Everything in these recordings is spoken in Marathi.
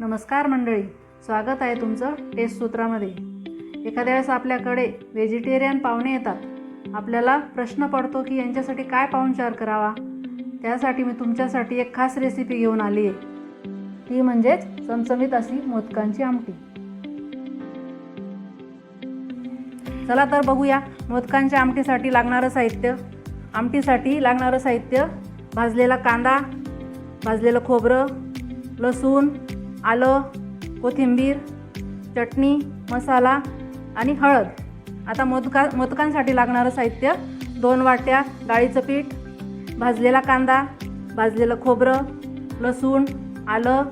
नमस्कार मंडळी स्वागत आहे तुमचं टेस्ट सूत्रामध्ये. एखाद्या वेळेस आपल्याकडे व्हेजिटेरियन पाहुणे येतात. आपल्याला प्रश्न पडतो की यांच्यासाठी काय पाहुणचार करावा? त्यासाठी मी तुमच्यासाठी एक खास रेसिपी घेऊन आली आहे. ती म्हणजेच चमचमीत अशी मोदकांची आमटी. चला तर बघूया मोदकांच्या आमटीसाठी लागणारं साहित्य. आमटीसाठी लागणारं साहित्य भाजलेला कांदा भाजलेलं खोबरं लसूण आलं कोथिंबीर चटणी मसाला आणि हळद. आता मोदका मोदकांसाठी लागणारं साहित्य दोन वाट्या डाळीचं पीठ भाजलेला कांदा भाजलेलं खोबरं लसूण आलं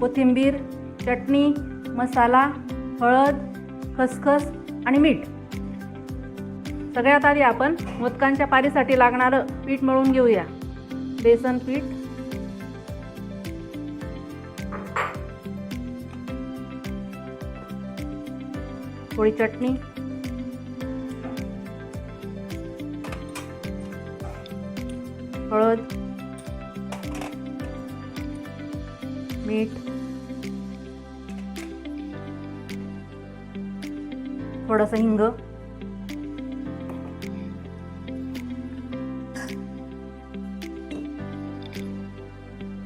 कोथिंबीर चटणी मसाला हळद खसखस आणि मीठ. सगळ्यात आधी आपण मोदकांच्या पारीसाठी लागणारं पीठ मळून घेऊया. बेसन पीठ थोडी चटणी. हळद. मीठ. थोडंसं हिंग.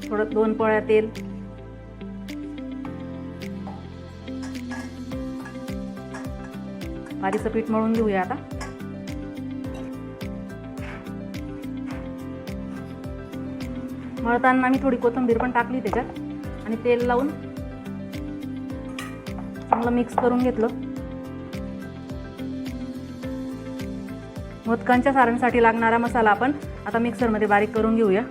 थोडं दोन पळ्या तेल. भाजीचं पीठ मळून घेऊया आता. मळताना मी थोडी कोथिंबीर पण टाकली त्याच्यात आणि तेल लावून चांगलं मिक्स करून घेतलं. मोदकांच्या सारणसाठी लागणारा मसाला आपण आता मिक्सरमध्ये बारीक करून घेऊया.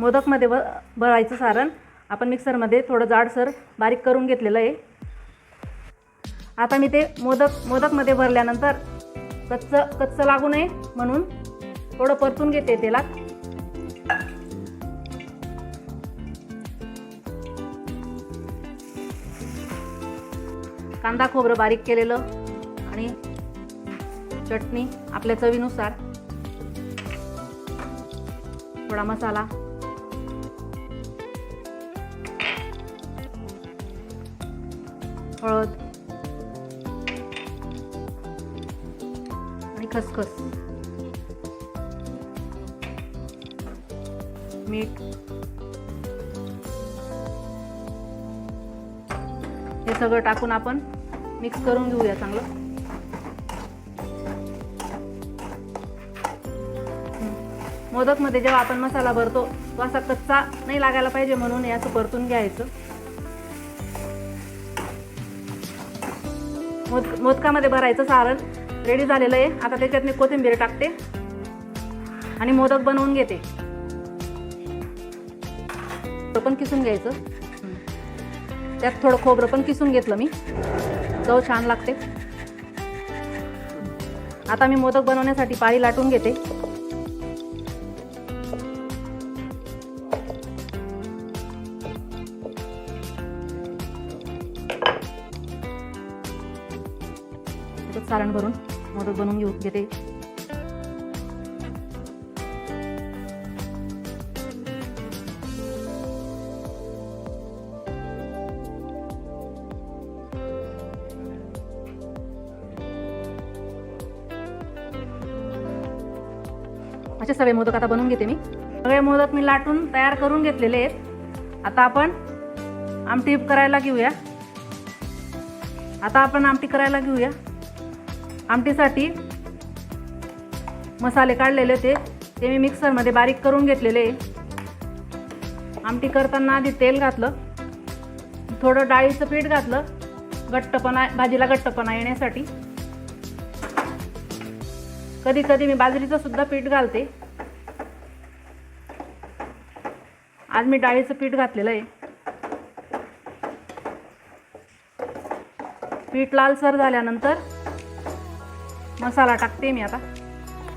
मोदकमध्ये ब भरायचं सारण. आपण मिक्सरमध्ये थोडं जाडसर बारीक करून घेतलेलं आहे. आता मी ते मोदक मोदकमध्ये भरल्यानंतर कच्चं कच्चं लागू नये म्हणून थोडं परतून घेते तेलात. कांदा खोबरं बारीक केलेलं आणि चटणी आपल्या चवीनुसार. थोडा मसाला हळद आणि खसखस. मीठ. हे सगळं टाकून आपण मिक्स करून घेऊया चांगलं. मोदकमध्ये जेव्हा आपण मसाला भरतो तो असा कच्चा नाही लागायला पाहिजे म्हणून हे असं परतून घ्यायचं. मोद मोदकामध्ये भरायचं सारण रेडी झालेलं आहे. आता त्याच्यात मी कोथिंबीर टाकते. आणि मोदक बनवून घेते. खोबरं पण किसून घ्यायचं. त्यात थोडं खोबरं पण किसून घेतलं मी. चव छान लागते. आता मी मोदक बनवण्यासाठी पाळी लाटून घेते. सारण भरून मोदक बनवून घेऊ घेते. असे सगळे मोदक आता बनवून घेते मी. सगळे मोदक मी लाटून तयार करून घेतलेले आहेत. आता आपण आमटी करायला घेऊया. आता आपण आमटी करायला घेऊया. आमटीसाठी मसाले काढलेले होते. ते मी मिक्सरमध्ये बारीक करून घेतलेले. आहे आमटी करताना आधी तेल घातलं. थोडं डाळीचं पीठ घातलं. घट्टपणा भाजीला घट्टपणा येण्यासाठी. कधी कधी मी बाजरीचं सुद्धा पीठ घालते. आज मी डाळीचं पीठ घातलेलं आहे. पीठ लालसर झाल्यानंतर मसाला टाकते मी आता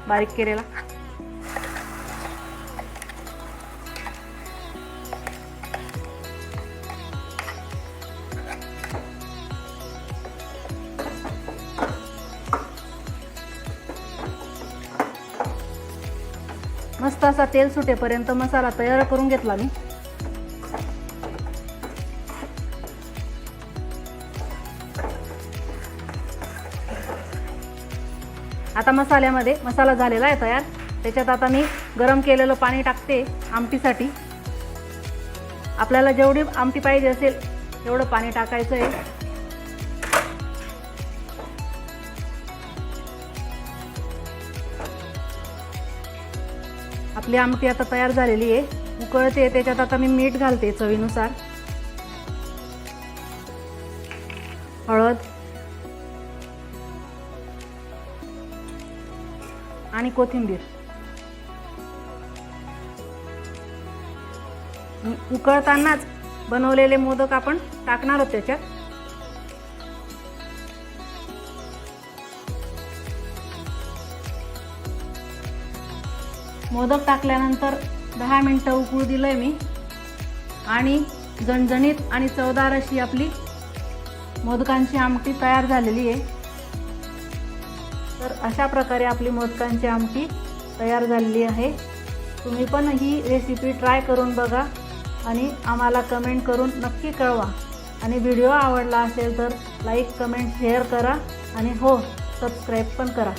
बारीक केलेला. मस्त असा तेल सुटेपर्यंत मसाला तयार करून घेतला मी. आता मसाल्यामध्ये मसाला झालेला आहे तयार. त्याच्यात आता मी गरम केलेलं पाणी टाकते आमटीसाठी. आपल्याला जेवढी आमटी पाहिजे असेल तेवढं पाणी टाकायचं आहे. आपली आमटी आता तयार झालेली आहे. उकळते त्याच्यात आता मी मीठ घालते चवीनुसार. हळद. आणि कोथिंबीर. उकळतानाच बनवलेले मोदक आपण टाकणार आहोत त्याच्यात. मोदक टाकल्यानंतर दहा मिनटं उकळू दिलं आहे मी. आणि जणजणीत आणि चवदार अशी आपली मोदकांची आमटी तयार झालेली आहे. तर अशा प्रकारे आपली मोदकांची आमटी तयार झालेली आहे. तुम्ही पण ही रेसिपी ट्राय करून बघा आणि आम्हाला कमेंट करून नक्की कळवा. आणि व्हिडिओ आवडला असेल तर लाईक कमेंट शेअर करा आणि हो सबस्क्राईब पण करा.